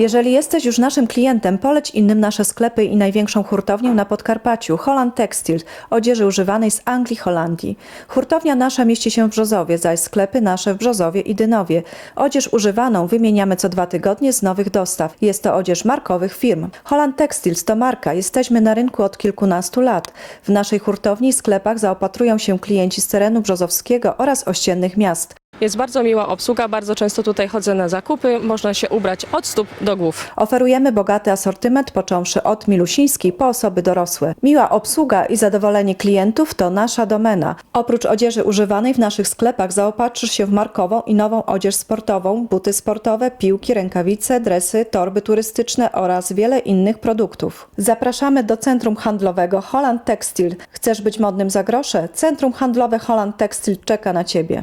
Jeżeli jesteś już naszym klientem, poleć innym nasze sklepy i największą hurtownię na Podkarpaciu, Holland Textile, odzieży używanej z Anglii, Holandii. Hurtownia nasza mieści się w Brzozowie, zaś sklepy nasze w Brzozowie i Dynowie. Odzież używaną wymieniamy co dwa tygodnie z nowych dostaw. Jest to odzież markowych firm. Holland Textiles to marka. Jesteśmy na rynku od kilkunastu lat. W naszej hurtowni i sklepach zaopatrują się klienci z terenu brzozowskiego oraz ościennych miast. Jest bardzo miła obsługa, bardzo często tutaj chodzę na zakupy, można się ubrać od stóp do głów. Oferujemy bogaty asortyment, począwszy od milusińskiej po osoby dorosłe. Miła obsługa i zadowolenie klientów to nasza domena. Oprócz odzieży używanej w naszych sklepach zaopatrzysz się w markową i nową odzież sportową, buty sportowe, piłki, rękawice, dresy, torby turystyczne oraz wiele innych produktów. Zapraszamy do centrum handlowego Holland Textile. Chcesz być modnym za grosze? Centrum handlowe Holland Textile czeka na Ciebie.